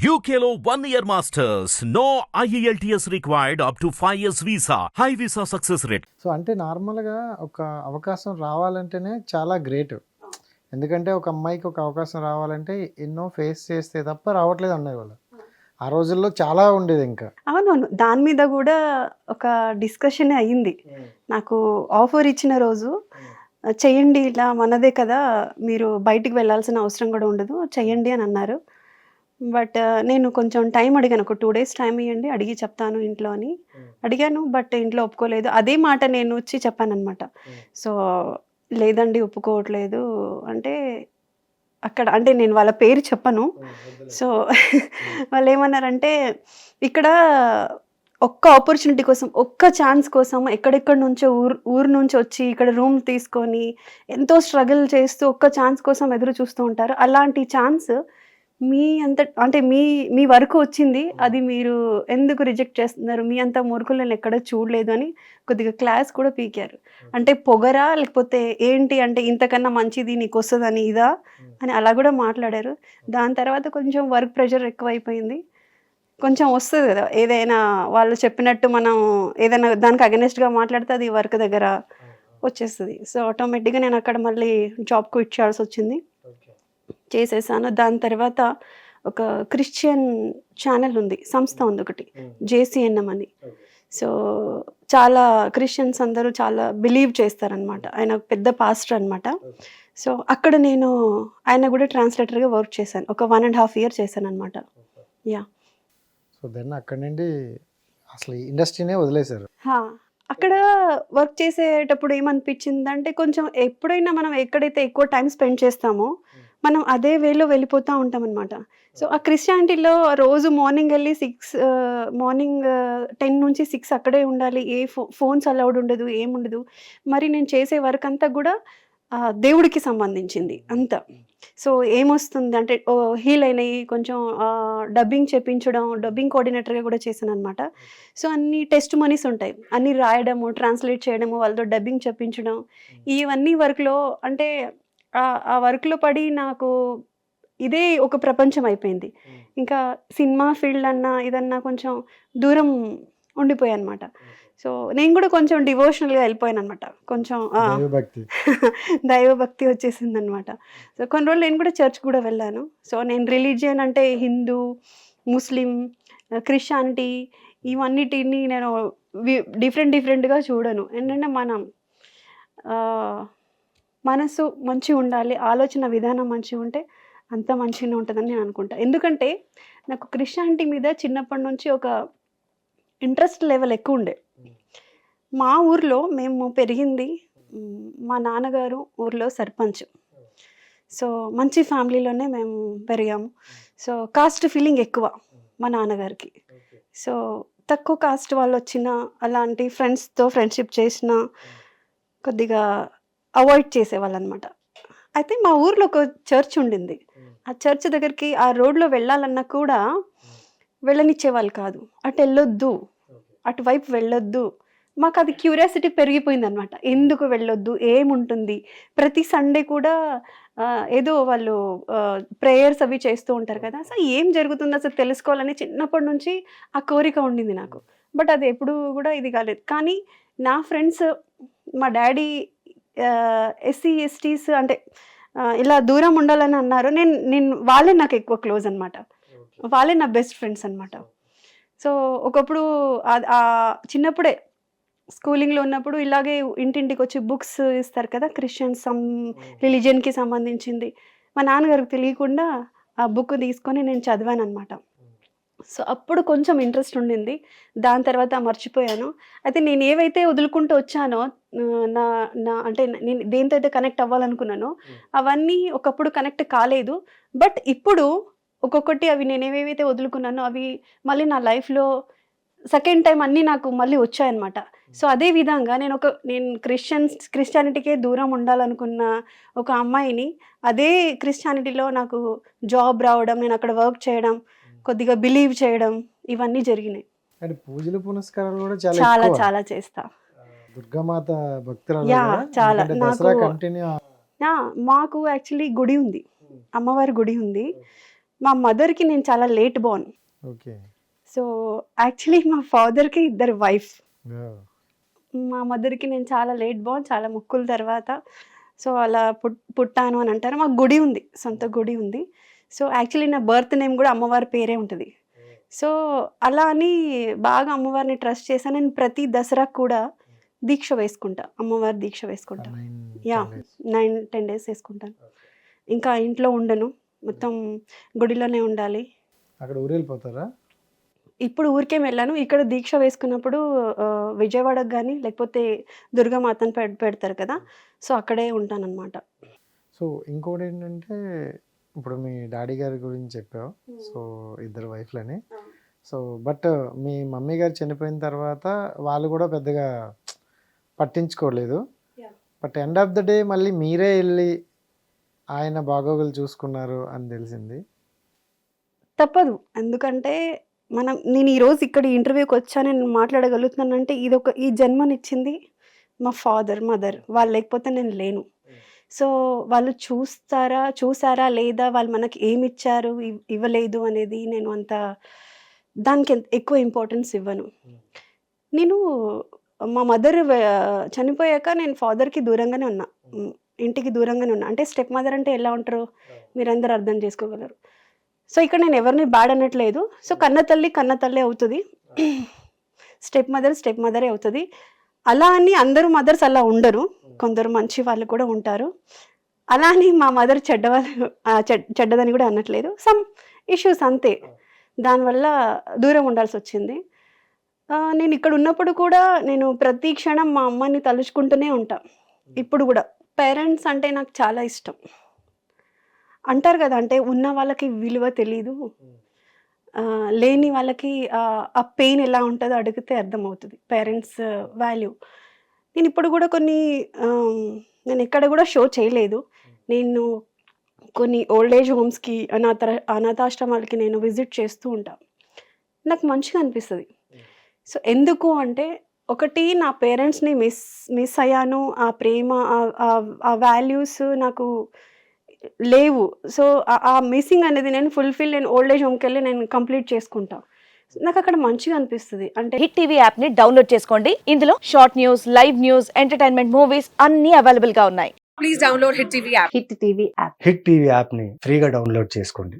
One year masters. No E IELTS required up to 5 years visa. High visa success rate. So అంటే నార్మల్గా ఒక అవకాశం రావాలంటేనే చాలా great ఎందుకంటే ఒక అమ్మాయికి ఒక అవకాశం రావాలంటే ఎన్నో ఫేస్ చేస్తే తప్ప రావట్లేదు అన్నారు వాళ్ళు ఆ రోజుల్లో చాలా ఉండేది ఇంకా అవునవును దాని మీద కూడా ఒక డిస్కషన్ అయ్యింది నాకు ఆఫర్ ఇచ్చిన రోజు చెయ్యండి ఇలా మనదే కదా మీరు బయటికి వెళ్ళాల్సిన అవసరం కూడా ఉండదు చెయ్యండి అని అన్నారు బట్ నేను కొంచెం టైం అడిగాను. ఒక టూ డేస్ టైం ఇవ్వండి అడిగి చెప్తాను ఇంట్లో అని. అడిగాను బట్ ఇంట్లో ఒప్పుకోలేదు. అదే మాట నేను వచ్చి చెప్పాను అనమాట సో లేదండి ఒప్పుకోవట్లేదు. అంటే అక్కడ అంటే నేను వాళ్ళ పేరు చెప్పను. సో వాళ్ళు ఏమన్నారంటే ఇక్కడ ఒక్క ఆపర్చునిటీ కోసం ఒక్క ఛాన్స్ కోసం ఎక్కడెక్కడి నుంచో ఊరు ఊరు నుంచి వచ్చి ఇక్కడ రూమ్ తీసుకొని ఎంతో స్ట్రగుల్ చేస్తూ ఒక్క ఛాన్స్ కోసం ఎదురు చూస్తూ ఉంటారు. అలాంటి ఛాన్స్ మీ అంత అంటే మీ మీ వరకు వచ్చింది అది మీరు ఎందుకు రిజెక్ట్ చేస్తున్నారు? మీ అంత మూర్ఖులు నేను ఎక్కడ చూడలేదు అని కొద్దిగా క్లాస్ కూడా పీకారు. అంటే పొగరా లేకపోతే ఏంటి అంటే ఇంతకన్నా మంచిది నీకు వస్తుందని ఇదా అని అలా కూడా మాట్లాడారు. దాని తర్వాత కొంచెం వర్క్ ప్రెషర్ ఎక్కువైపోయింది. కొంచెం వస్తుంది కదా ఏదైనా వాళ్ళు చెప్పినట్టు మనం ఏదైనా దానికి అగెనెస్ట్గా మాట్లాడితే అది వర్క్ దగ్గర వచ్చేస్తుంది. సో ఆటోమేటిక్గా నేను అక్కడ మళ్ళీ జాబ్ క్విట్ చేయాల్సి వచ్చింది. చేసేసాను. దాని తర్వాత ఒక క్రిస్టియన్ ఛానల్ ఉంది సంస్థ ఉంది ఒకటి జేసీఎన్ఎం అని. సో చాలా క్రిస్టియన్స్ అందరూ చాలా బిలీవ్ చేస్తారనమాట ఆయన పెద్ద పాస్టర్ అనమాట సో అక్కడ నేను ఆయన కూడా ట్రాన్స్లేటర్గా వర్క్ చేశాను. ఒక వన్ అండ్ హాఫ్ ఇయర్ చేశాను అనమాట యా సో దెన్ అక్కడ నుండి అసలు ఇండస్ట్రీనే వదిలేశారు. హా, అక్కడ వర్క్ చేసేటప్పుడు ఏమనిపించింది అంటే కొంచెం ఎప్పుడైనా మనం ఎక్కడైతే ఎక్కువ టైం స్పెండ్ చేస్తామో మనం అదే వేలో వెళ్ళిపోతూ ఉంటాం అనమాట సో ఆ క్రిస్టియానిటీలో రోజు మార్నింగ్ వెళ్ళి సిక్స్ మార్నింగ్ టెన్ నుంచి సిక్స్ అక్కడే ఉండాలి. ఏ ఫో ఫోన్స్ అలౌడ్ ఉండదు ఏముండదు మరి నేను చేసే వర్క్ అంతా కూడా దేవుడికి సంబంధించింది అంతా. సో ఏమొస్తుంది అంటే హీల్ అయినాయి కొంచెం డబ్బింగ్ చెప్పించడం డబ్బింగ్ కోఆర్డినేటర్గా కూడా చేశాను అనమాట సో అన్ని టెస్ట్ మనీస్ ఉంటాయి. అన్ని రాయడము ట్రాన్స్లేట్ చేయడము వాళ్ళతో డబ్బింగ్ చెప్పించడం ఇవన్నీ వర్క్లో అంటే ఆ- వర్క్లో పడి నాకు ఇదే ఒక ప్రపంచం అయిపోయింది. ఇంకా సినిమా ఫీల్డ్ అన్నా ఇదన్నా కొంచెం దూరం ఉండిపోయాయి అనమాట సో నేను కూడా కొంచెం డివోషనల్గా వెళ్ళిపోయాను అనమాట కొంచెం దైవభక్తి. వచ్చేసింది అనమాట సో కొన్ని రోజులు నేను కూడా చర్చ్ కూడా వెళ్ళాను. సో నేను రిలీజియన్ అంటే హిందూ ముస్లిం క్రిస్టియానిటీ ఇవన్నిటిని నేను డిఫరెంట్ డిఫరెంట్గా చూడను. ఏంటంటే మనం మనసు మంచిగా ఉండాలి ఆలోచన విధానం మంచిగా ఉంటే అంత మంచిగా ఉంటుందని నేను అనుకుంటా. ఎందుకంటే నాకు క్రిస్టియానిటీ మీద చిన్నప్పటి నుంచి ఒక ఇంట్రెస్ట్ లెవెల్ ఎక్కువ ఉండే. మా ఊర్లో మేము పెరిగింది మా నాన్నగారు ఊర్లో సర్పంచ్. సో మంచి ఫ్యామిలీలోనే మేము పెరిగాము. సో కాస్ట్ ఫీలింగ్ ఎక్కువ మా నాన్నగారికి. సో తక్కువ కాస్ట్ వాళ్ళు వచ్చిన అలాంటి ఫ్రెండ్స్తో ఫ్రెండ్షిప్ చేసిన కొద్దిగా అవాయిడ్ చేసేవాళ్ళు అనమాట అయితే మా ఊర్లో ఒక చర్చ్ ఉండింది. ఆ చర్చ్ దగ్గరికి ఆ రోడ్లో వెళ్ళాలన్నా కూడా వెళ్ళనిచ్చేవాళ్ళు కాదు. అటు వెళ్ళొద్దు. అటువైపు వెళ్ళొద్దు. మాకు అది క్యూరియాసిటీ పెరిగిపోయింది అనమాట ఎందుకు వెళ్ళొద్దు? ఏముంటుంది? ప్రతి సండే కూడా ఏదో వాళ్ళు ప్రేయర్స్ అవి చేస్తూ ఉంటారు కదా. అసలు ఏం జరుగుతుందో అసలు తెలుసుకోవాలని చిన్నప్పటి నుంచి ఆ కోరిక ఉండింది నాకు. బట్ అది ఎప్పుడు కూడా ఇది కాలేదు. కానీ నా ఫ్రెండ్స్ మా డాడీ ఎస్సీ ఎస్టీస్ అంటే ఇలా దూరం ఉండాలని అన్నారు. నేను నేను వాళ్ళే నాకు ఎక్కువ క్లోజ్ అనమాట వాళ్ళే నా బెస్ట్ ఫ్రెండ్స్ అనమాట సో ఒకప్పుడు చిన్నప్పుడే స్కూలింగ్లో ఉన్నప్పుడు ఇలాగే ఇంటింటికి వచ్చి బుక్స్ ఇస్తారు కదా క్రిస్టియన్స్ సమ్ రిలీజియన్కి సంబంధించింది. మా నాన్నగారికి తెలియకుండా ఆ బుక్ తీసుకొని నేను చదివాను అనమాట సో అప్పుడు కొంచెం ఇంట్రెస్ట్ ఉండింది. దాని తర్వాత మర్చిపోయాను. అయితే నేను ఏవైతే వదులుకుంటూ వచ్చానో నా నా అంటే నేను దేంతో అయితే కనెక్ట్ అవ్వాలనుకున్నానో అవన్నీ ఒకప్పుడు కనెక్ట్ కాలేదు. బట్ ఇప్పుడు ఒక్కొక్కటి అవి నేను ఏవేవైతే వదులుకున్నానో అవి మళ్ళీ నా లైఫ్లో సెకండ్ టైం అన్నీ నాకు మళ్ళీ వచ్చాయన్నమాట. సో అదే విధంగా నేను ఒక నేను క్రిస్టియన్స్ క్రిస్టియానిటీకే దూరం ఉండాలనుకున్న ఒక అమ్మాయిని అదే క్రిస్టియానిటీలో నాకు జాబ్ రావడం నేను అక్కడ వర్క్ చేయడం కొద్దిగా బిలీవ్ చేయడం ఇవన్నీ జరిగినాయి. అండ్ పూజలు పునస్కారాలు కూడా చాలా చాలా చేస్తా. దుర్గామాత భక్తురాలు? చాలా. నాకు- మాకు యాక్చువల్లీ గుడి ఉంది. అమ్మవారి గుడి ఉంది. మా మదర్కి నేను చాలా late born okay. So actually మా ఫాదర్కి ఇద్దరు వైఫ్ మా మదర్కి నేను చాలా లేట్ బోర్న్ చాలా మొక్కుల తర్వాత. సో అలా పుట్ పుట్టాను అని అంటారు. మాకు గుడి ఉంది సొంత గుడి ఉంది. సో యాక్చువల్లీ నా బర్త్ నేమ్ కూడా అమ్మవారి పేరే ఉంటుంది. సో అలా అని బాగా అమ్మవారిని ట్రస్ట్ చేశాను. నేను ప్రతి దసరాకు కూడా దీక్ష వేసుకుంటా. అమ్మవారి దీక్ష వేసుకుంటా. యా నైన్ టెన్ డేస్ వేసుకుంటాను ఇంకా ఇంట్లో ఉండను. మొత్తం గుడిలోనే ఉండాలి. అక్కడ ఊరెళ్ళిపోతారా ఇప్పుడు ఊరికే వెళ్ళాను. ఇక్కడ దీక్ష వేసుకున్నప్పుడు విజయవాడకు కానీ లేకపోతే దుర్గామాతను పెడతారు కదా. సో అక్కడే ఉంటానన్నమాట. సో ఇంకోటి ఏంటంటే ఇప్పుడు మీ డాడీ గారి గురించి చెప్పావు. సో ఇద్దరు వైఫ్లని. సో బట్ మీ మమ్మీ గారు చనిపోయిన తర్వాత వాళ్ళు కూడా పెద్దగా పట్టించుకోలేదు. But end of the day మళ్ళీ మీరే వెళ్ళి ఆయన బాగోగులు చూసుకున్నారు అని తెలిసింది. తప్పదు. ఎందుకంటే మనం నేను ఈరోజు ఇక్కడ ఇంటర్వ్యూకి వచ్చా నేను మాట్లాడగలుగుతున్నానంటే ఇది ఒక ఈ జన్మనిచ్చింది మా ఫాదర్ మదర్. వాళ్ళు లేకపోతే నేను లేను. సో వాళ్ళు చూస్తారా చూసారా లేదా వాళ్ళు మనకి ఏమి ఇచ్చారు ఇవ్- ఇవ్వలేదు అనేది నేను అంత దానికి ఎక్కువ ఇంపార్టెన్స్ ఇవ్వను. నేను మా మదర్ చనిపోయాక నేను ఫాదర్కి దూరంగానే ఉన్నా. ఇంటికి దూరంగానే ఉన్నా. అంటే స్టెప్ మదర్ అంటే ఎలా ఉంటారో మీరందరూ అర్థం చేసుకోగలరు. సో ఇక్కడ నేను ఎవరిని బ్యాడ్ అనట్లేదు. సో కన్న తల్లి కన్న తల్లి అవుతుంది. స్టెప్ మదర్ స్టెప్ మదరే అవుతుంది. అలా అని అందరూ మదర్స్ అలా ఉండరు. కొందరు మంచి వాళ్ళు కూడా ఉంటారు. అలా అని మా మదర్ చెడ్డవాళ్ళు చెడ్డదని కూడా అనట్లేదు. సమ్ ఇష్యూస్ అంతే. దానివల్ల దూరం ఉండాల్సి వచ్చింది. నేను ఇక్కడ ఉన్నప్పుడు కూడా నేను ప్రతి క్షణం మా అమ్మని తలుచుకుంటూనే ఉంటా. ఇప్పుడు కూడా. పేరెంట్స్ అంటే నాకు చాలా ఇష్టం. అంటారు కదా అంటే ఉన్న వాళ్ళకి విలువ తెలీదు. లేని వాళ్ళకి ఆ, పెయిన్ ఎలా ఉంటుందో అడిగితే అర్థమవుతుంది. పేరెంట్స్ వాల్యూ నేను ఇప్పుడు కూడా కొన్ని నేను ఎక్కడ కూడా షో చేయలేదు. నేను కొన్ని ఓల్డ్ ఏజ్ హోమ్స్కి అనాథ అనాథాశ్రమాలకి నేను విజిట్ చేస్తూ ఉంటా. నాకు మంచిగా అనిపిస్తుంది. సో ఎందుకు అంటే ఒకటి నా పేరెంట్స్ని మిస్ మిస్ అయ్యాను. ఆ ప్రేమ ఆ వాల్యూస్ నాకు లేవు. సో ఆ- మిస్సింగ్ అనేది నేను ఫుల్ఫిల్ నేను ఓల్డ్ ఏజ్ హోమ్కి వెళ్ళి నేను కంప్లీట్ చేసుకుంటా. నాకు అక్కడ మంచిగా అనిపిస్తుంది. అంటే హిట్ టీవీ యాప్ని డౌన్లోడ్ చేసుకోండి. ఇందులో short news live news entertainment movies అన్ని అవైలబుల్గా ఉన్నాయి. Please download Hit TV app. Hit TV app hit TV యాప్ని ఫ్రీగా డౌన్లోడ్ చేసుకోండి.